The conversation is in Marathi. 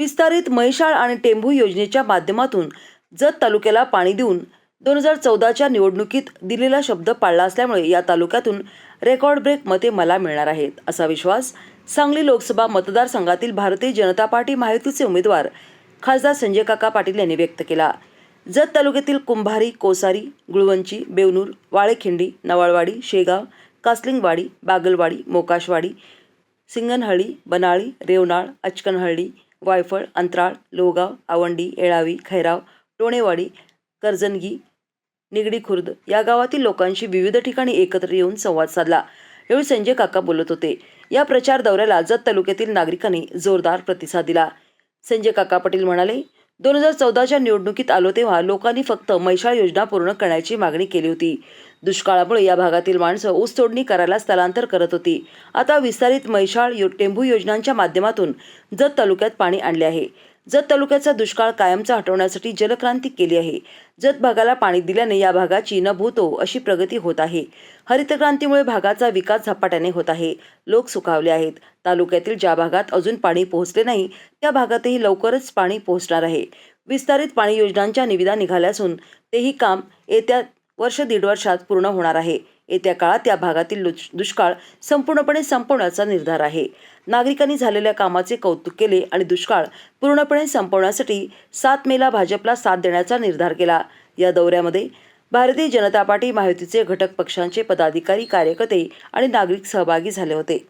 विस्तारित म्हैसाळ आणि टेंभू योजनेच्या माध्यमातून जत तालुक्याला पाणी देऊन दोन हजार चौदाच्या निवडणुकीत दिलेला शब्द पाळला असल्यामुळे या तालुक्यातून रेकॉर्ड ब्रेक मते मला मिळणार आहेत असा विश्वास सांगली लोकसभा मतदारसंघातील भारतीय जनता पार्टी महायुतीचे उमेदवार खासदार संजय काका पाटील यांनी व्यक्त केला. जत तालुक्यातील कुंभारी कोसारी गुळवंची बेवनूर वाळेखिंडी नवाळवाडी शेगाव कासलिंगवाडी बागलवाडी मोकाशवाडी सिंगनहळी बनाळी रेवनाळ अचकनहळ्ळी वायफळ अंतराळ लोगाव आवंडी येळावी खैराव टोणेवाडी करजनगी निगडी खुर्द या गावातील लोकांशी विविध ठिकाणी एकत्र येऊन संवाद साधला. यावेळी संजय काका बोलत होते. या प्रचार दौऱ्याला जत तालुक्यातील नागरिकांनी जोरदार प्रतिसाद दिला. संजय काका पाटील म्हणाले दोन हजार चौदाच्या निवडणुकीत आलो तेव्हा लोकांनी फक्त मैशाळ योजना पूर्ण करण्याची मागणी केली होती. दुष्काळामुळे या भागातील माणसं ऊस तोडणी करायला स्थलांतर करत होती. आता विस्तारित मैशाळ यो टेंभू योजनांच्या माध्यमातून जत तालुक्यात पाणी आणले आहे. जत तालुक्याचा दुष्काळ कायमचा हटवण्यासाठी जलक्रांती केली आहे. जत भागाला पाणी दिल्याने या भागाची न भूतो हो अशी प्रगती होत आहे. हरितक्रांतीमुळे भागाचा विकास झपाट्याने होत आहे. लोक सुखावले आहेत. तालुक्यातील ज्या भागात अजून पाणी पोहोचले नाही त्या भागातही लवकरच पाणी पोहोचणार आहे. विस्तारित पाणी योजनांच्या निविदा निघाल्या असून तेही काम येत्या वर्ष दीड वर्षात पूर्ण होणार आहे. येत्या काळात या भागातील लुच- दुष्काळ संपूर्णपणे संपवण्याचा निर्धार आहे. नागरिकांनी झालेल्या कामाचे कौतुक केले आणि दुष्काळ पूर्णपणे संपवण्यासाठी सात मेला भाजपला साथ देण्याचा निर्धार केला. या दौऱ्यामध्ये भारतीय जनता पार्टी महायुतीचे घटक पक्षांचे पदाधिकारी कार्यकर्ते आणि नागरिक सहभागी झाले होते.